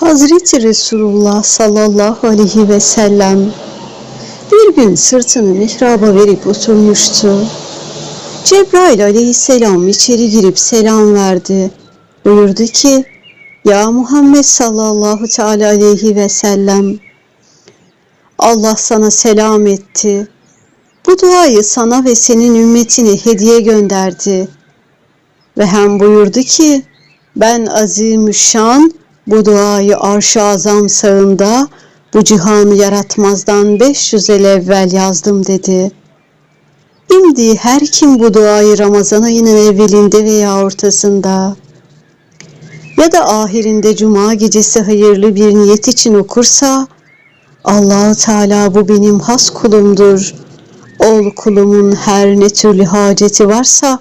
Hazreti Resulullah sallallahu aleyhi ve sellem bir gün sırtını mihraba verip oturmuştu. Cebrail aleyhisselam içeri girip selam verdi. Buyurdu ki, Ya Muhammed sallallahu teala aleyhi ve sellem, Allah sana selam etti. Bu duayı sana ve senin ümmetine hediye gönderdi. Ve hem buyurdu ki, ben azimüşşan bu duayı arş-ı azam sağında bu cihanı yaratmazdan 500 el evvel yazdım dedi. Şimdi her kim bu duayı Ramazan ayının evvelinde veya ortasında ya da ahirinde cuma gecesi hayırlı bir niyet için okursa Allahu Teala bu benim has kulumdur. Ol kulumun her ne türlü haceti varsa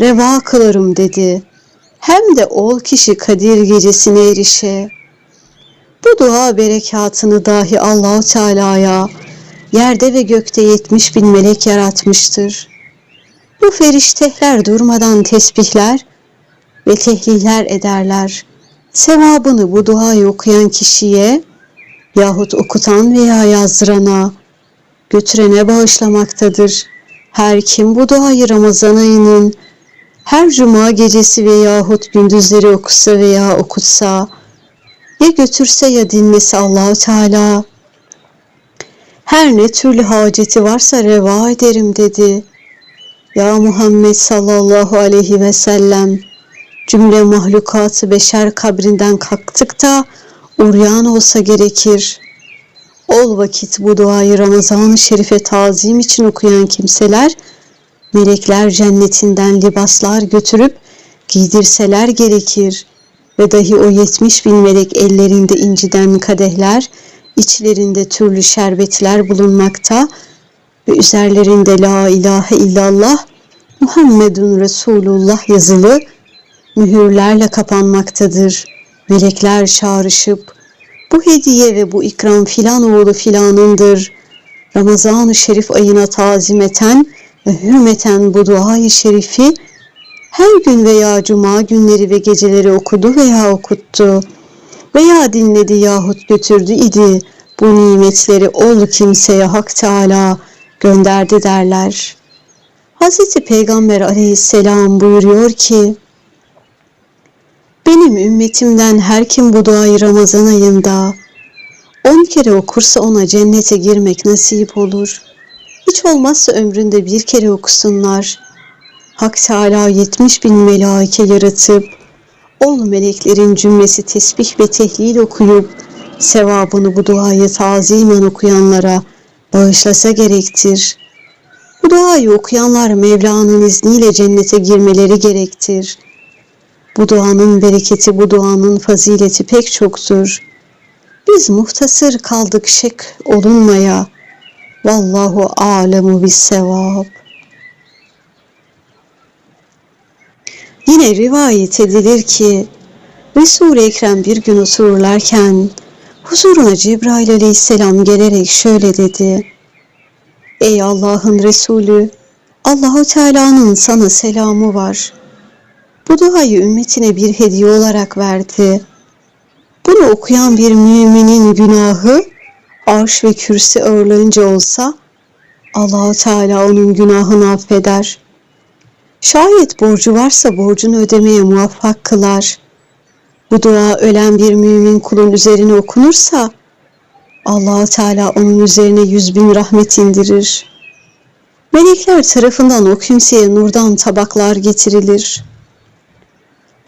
reva kılarım dedi. Hem de ol kişi Kadir gecesine erişe. Bu dua berekatını dahi Allahu Teala'ya yerde ve gökte yetmiş bin melek yaratmıştır. Bu feriştehler durmadan tesbihler ve tehliller ederler. Sevabını bu duayı okuyan kişiye yahut okutan veya yazdırana, götürene bağışlamaktadır. Her kim bu duayı Ramazan ayının her cuma gecesi veyahut gündüzleri okusa veya okutsa, ya götürse ya dinlese Allahu Teala her ne türlü haceti varsa reva ederim dedi. Ya Muhammed sallallahu aleyhi ve sellem cümle mahlukatı beşer kabrinden kalktık da uryan olsa gerekir. Ol vakit bu duayı Ramazan-ı Şerif'e tazim için okuyan kimseler melekler cennetinden libaslar götürüp giydirseler gerekir ve dahi o yetmiş bin melek ellerinde inciden kadehler, içlerinde türlü şerbetler bulunmakta ve üzerlerinde La ilahe illallah Muhammedun Resulullah yazılı mühürlerle kapanmaktadır. Melekler çağrışıp bu hediye ve bu ikram filan oğlu filanındır. Ramazan-ı Şerif ayına tazim eten ve hürmeten bu duayı şerifi her gün veya cuma günleri ve geceleri okudu veya okuttu veya dinledi yahut götürdü idi bu nimetleri ol kimseye Hak Teala gönderdi derler. Hz. Peygamber aleyhisselam buyuruyor ki, benim ümmetimden her kim bu duayı Ramazan ayında on kere okursa ona cennete girmek nasip olur. Hiç olmazsa ömründe bir kere okusunlar. Hak Teala 70 bin melaike yaratıp ol meleklerin cümlesi tesbih ve tehlil okuyup sevabını bu duayı tazimen okuyanlara bağışlasa gerektir. Bu duayı okuyanlar Mevla'nın izniyle cennete girmeleri gerektir. Bu duanın bereketi, bu duanın fazileti pek çoktur. Biz muhtasır kaldık şek olunmaya. Vallahu alemu bis sevab. Yine rivayet edilir ki Resul-i Ekrem bir gün otururlarken huzuruna Cebrail aleyhisselam gelerek şöyle dedi. Ey Allah'ın Resulü, Allahu Teala'nın sana selamı var. Bu duayı ümmetine bir hediye olarak verdi. Bunu okuyan bir müminin günahı arş ve kürsi ağırlığınca olsa Allahu Teala onun günahını affeder. Şayet borcu varsa borcunu ödemeye muvaffak kılar. Bu dua ölen bir mümin kulun üzerine okunursa Allahu Teala onun üzerine yüz bin rahmet indirir. Melekler tarafından o kimseye nurdan tabaklar getirilir.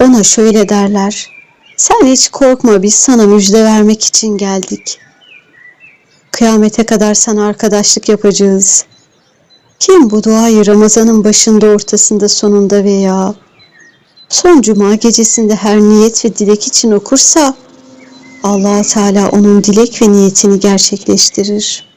Ona şöyle derler. Sen hiç korkma biz sana müjde vermek için geldik. Kıyamete kadar sana arkadaşlık yapacağız. Kim bu duayı Ramazan'ın başında, ortasında, sonunda veya son cuma gecesinde her niyet ve dilek için okursa allah Teala onun dilek ve niyetini gerçekleştirir.''